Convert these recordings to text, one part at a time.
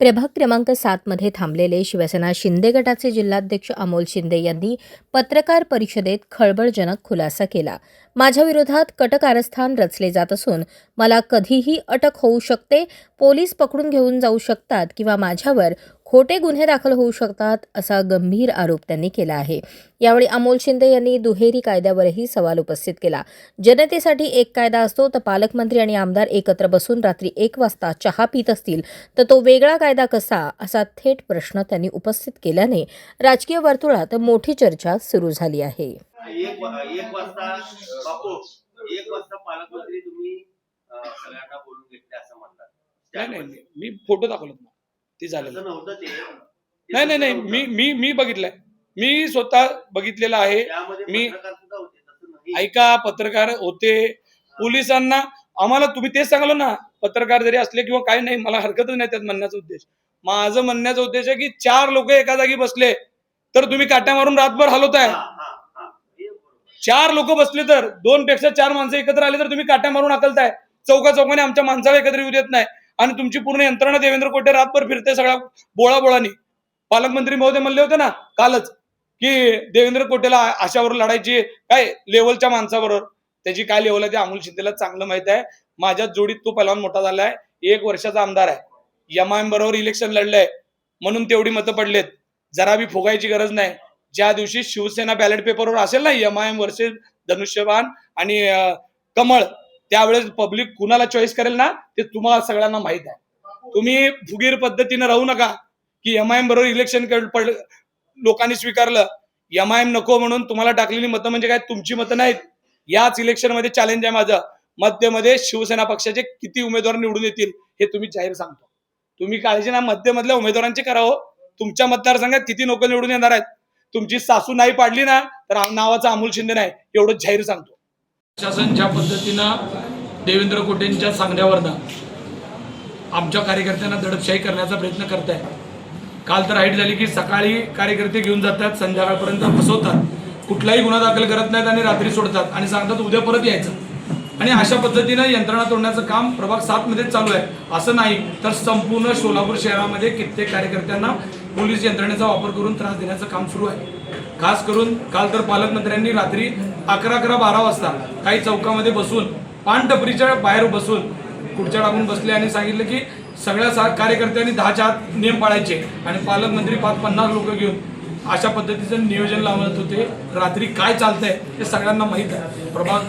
प्रभाग क्रमांक सातमध्ये थांबलेले शिवसेना शिंदे गटाचे जिल्हाध्यक्ष अमोल शिंदे यांनी पत्रकार परिषदेत खळबळजनक खुलासा केला. माझ्या विरोधात रचले जात असून मला कधीही अटक होऊ शकते पोलीस पकडून घेऊन जाऊ शकतात किंवा माझ्यावर खोटे गुन्हे दाखल होऊ शकतात असा गंभीर आरोप त्यांनी केला आहे. यावेळी अमोल शिंदे यांनी दुहेरी कायद्यावरही सवाल उपस्थित केला. जनतेसाठी एक कायदा असतो तर पालकमंत्री आणि आमदार एकत्र बसून रात्री एक वाजता चहा पित असतील तर तो वेगळा कायदा कसा? असा थेट प्रश्न त्यांनी उपस्थित केल्याने राजकीय वर्तुळात मोठी चर्चा सुरू झाली आहे. एक वाजता बापू एक वाजता पालकमंत्री तुम्ही सगळ्यांना बोलून घेतले असं म्हणतात. नाही नाही. मी फोटो दाखवलेत ना ते झालेलं तसं नव्हतं ते. नाही नाही नाही मी. मी मी बघितलंय. मी स्वतः बघितलेलं आहे. मी- पत्रकार सुद्धा होते तसं नाही. ऐका पत्रकार होते पोलिसांना. आम्हाला तुम्ही तेच सांगलो ना पत्रकार जरी असले किंवा काही नाही मला हरकतच नाही त्यात म्हणण्याचा उद्देश. माझं म्हणण्याचा उद्देश आहे की चार लोक एका जागी बसले तर तुम्ही काट्या मारून रातभर हलवताय. चार लोक बसले तर दोन पेक्षा चार माणसं एकत्र आले तर तुम्ही काट्या मारून अकलताय चौका चौकाने आमच्या माणसाला एकत्र येऊ देत नाही. आणि तुमची पूर्ण यंत्रणा देवेंद्र कोटे रातभर फिरते सगळ्या बोळा बोळानी पालकमंत्री महोदय म्हणले होते ना कालच की देवेंद्र कोटेला अशावर लढायची काय लेवलच्या माणसाबरोबर. त्याची काय लेवल आहे ते अमोल शिंदेला चांगलं माहीत आहे. माझ्या जोडीत तो पहिला मोठा झालाय. एक वर्षाचा आमदार आहे. एम बरोबर इलेक्शन लढलंय. म्हणून तेवढी मतं पडलेत. जरा बी फुगायची गरज नाही. ज्या दिवशी शिवसेना बॅलेट पेपरवर असेल ना एम आयएम वर्सेस धनुष्यबाण आणि कमळ त्यावेळेस पब्लिक कुणाला चॉईस करेल ना ते तुम्हाला सगळ्यांना माहीत आहे. तुम्ही फुगीर पद्धतीने राहू नका की एमआयएम बरोबर इलेक्शन पड लोकांनी स्वीकारलं एम आयएम नको म्हणून तुम्हाला टाकलेली मतं म्हणजे काय तुमची मतं नाहीत. याच इलेक्शनमध्ये चॅलेंज आहे माझं. मध्यमध्ये शिवसेना पक्षाचे किती उमेदवार निवडून येतील हे तुम्ही जाहीर सांगतो. तुम्ही काळजी ना मध्यमधल्या उमेदवारांची करावं हो. तुमच्या मतदारसंघात किती लोक निवडून येणार आहेत? तुमची सासू नाही पाडली ना तर नावाचा अमोल शिंदे नाही एवढं जाहीर सांगतो. शासन ज्या पद्धतीनं देवेंद्र कोटेंच्या सांगण्यावरनं आमच्या कार्यकर्त्यांना दडपशाही करण्याचा प्रयत्न करत आहे काल तर हाईट झाली की सकाळी कार्यकर्ते घेऊन जातात संध्याकाळपर्यंत फसवतात कुठलाही गुन्हा दाखल करत नाहीत आणि रात्री सोडतात. आणि सांगतात उद्या परत यायचं. आणि अशा पद्धतीनं यंत्रणा तोडण्याचं काम प्रभाग सातमध्येच चालू आहे. असं नाही तर संपूर्ण सोलापूर शहरामध्ये कित्येक कार्यकर्त्यांना पोलीस यंत्रणेचा वापर करून त्रास देण्याचं काम सुरू आहे. खास करून काल तर पालकमंत्र्यांनी रात्री अकरा अकरा बारा वाजता काही चौकामध्ये बसून पानटपरीच्या बाहेर बसून खुर्च्या टाकून बसले आणि सांगितलं की सगळ्या सा कार्यकर्त्यांनी दहाच्या आत नियम पाळायचे आणि पालकमंत्री पाच पन्नास लोक घेऊन अशा पद्धतीचं नियोजन लावत होते. रात्री काय चालतंय हे सगळ्यांना माहीत आहे. प्रभाग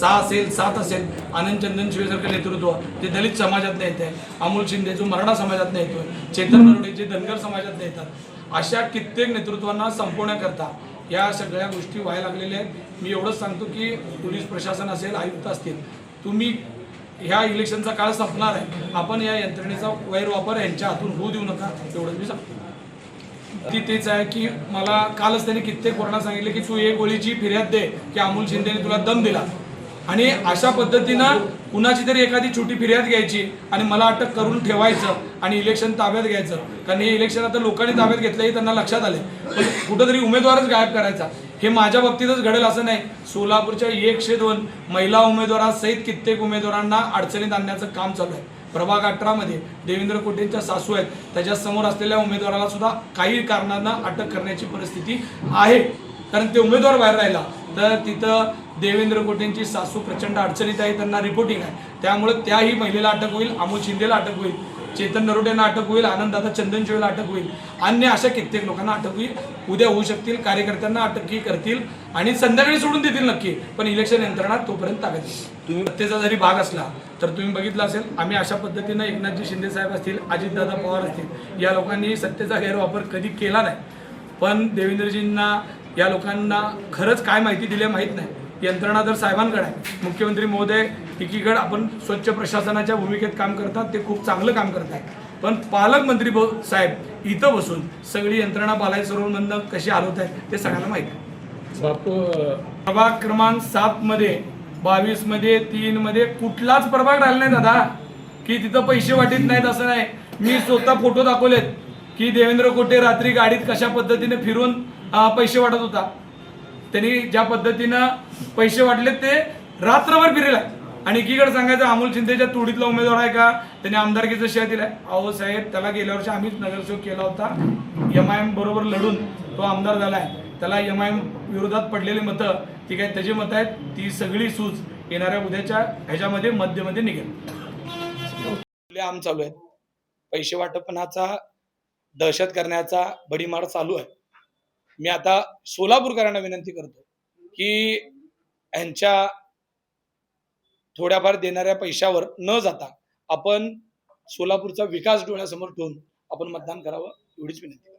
सहा असेल सात असेल आनंद चंदन शिवेसारखं नेतृत्व जे दलित समाजात येत आहे. अमोल शिंदे जो मराठा समाजात येतोय. चेतन नरोडे जे धनगर समाजात येतात. अशा कित्येक नेतृत्वांना संपवण्याकरता या सगळ्या गोष्टी व्हायला लागलेल्या आहेत. मी एवढंच सांगतो की पोलीस प्रशासन असेल आयुक्त असतील तुम्ही ह्या इलेक्शनचा काळ संपणार आहे. आपण या यंत्रणेचा गैरवापर यांच्या हातून होऊ देऊ नका एवढंच मी सांगतो. ती तेच आहे की मला कालच त्यांनी कित्येक वर्ण सांगितले की तू एक गोळीची फिर्याद दे की अमोल शिंदेने तुला दम दिला. आणि अशा पद्धतीनं कुणाची तरी एखादी छोटी फिर्याद घ्यायची आणि मला अटक करून ठेवायचं आणि इलेक्शन ताब्यात घ्यायचं. कारण हे इलेक्शन आता लोकांनी ताब्यात घेतलं हे त्यांना लक्षात आले पण कुठंतरी उमेदवारच गायब करायचा. हे माझ्या बाबतीतच घडेल असं नाही. सोलापूरच्या एकशे दोन महिला उमेदवारांसहित कित्येक उमेदवारांना अडचणीत आणण्याचं काम चालू आहे. प्रभाग अठरामध्ये देवेंद्र कोटेंच्या सासू आहेत. त्याच्यासमोर असलेल्या उमेदवाराला सुद्धा काही कारणांना अटक करण्याची परिस्थिती आहे. कारण ते उमेदवार बाहेर राहिला. तर तिथं देवेंद्र कोटेंची सासू प्रचंड अडचणीत आहे त्यांना रिपोर्टिंग आहे. त्यामुळे त्याही महिलेला अटक होईल अमोल शिंदेला अटक होईल चेतन नरोटेंना अटक होईल आनंददादा चंदनशिवेला अटक होईल. अन्य अशा कित्येक लोकांना अटक होईल. उद्या होऊ शकतील कार्यकर्त्यांना अटकही करतील आणि संध्याकाळी सोडून देतील नक्की पण इलेक्शन यंत्रणा तोपर्यंत ताकद तुम्ही सत्तेचा जरी भाग असला तर तुम्ही बघितलं असेल आम्ही अशा पद्धतीनं एकनाथजी शिंदे साहेब असतील अजितदादा पवार असतील या लोकांनी सत्तेचा गैरवापर कधी केला नाही. पण देवेंद्रजींना या लोकांना खरंच काय माहिती दिली माहीत नाही. यंत्रणा तर साहेबांकडे आहे. मुख्यमंत्री महोदय एकीकडे आपण स्वच्छ प्रशासनाच्या भूमिकेत काम करतात ते खूप चांगलं काम करतात पण पालकमंत्री साहेब इथं बसून सगळी यंत्रणा बालाय सरोवरमधनं कशी हलवत आहेत ते सगळ्यांना माहिती आहे. बापू प्रभाग क्रमांक सात मध्ये बावीसमध्ये तीन मध्ये कुठलाच प्रभाग राहिला नाही दादा. की तिथं पैसे वाटीत नाहीत असं नाही. मी स्वतः फोटो दाखवलेत की देवेंद्र कोटे रात्री गाडीत कशा पद्धतीने फिरून पैसे वाटत होता. त्यांनी ज्या पद्धतीनं पैसे वाटले ते रात्रभर फिरेला आणि एकीकडे सांगायचं अमोल शिंदेच्या तोडीतला उमेदवार आहे का? त्यांनी आमदारकीचा शेअर दिलाय. अहो साहेब त्याला गेल्या वर्षी आम्हीच नगरसेवक केला होता. एम आय एम बरोबर लढून तो आमदार झालाय. त्याला एम आय एम विरोधात पडलेली मतं ती काय त्याची मतं आहेत ती सगळी सूज येणाऱ्या उद्याच्या ह्याच्यामध्ये मध्यमध्ये निघेल. आम चालू आहेत. पैसे वाटपणाचा दहशत करण्याचा बडीमार चालू आहे. मी आता सोलापूरकरांना विनंती करतो की ह्यांच्या थोड्याफार देणाऱ्या पैशावर न जाता आपण सोलापूरचा विकास डोळ्यासमोर ठेवून आपण मतदान करावं एवढीच विनंती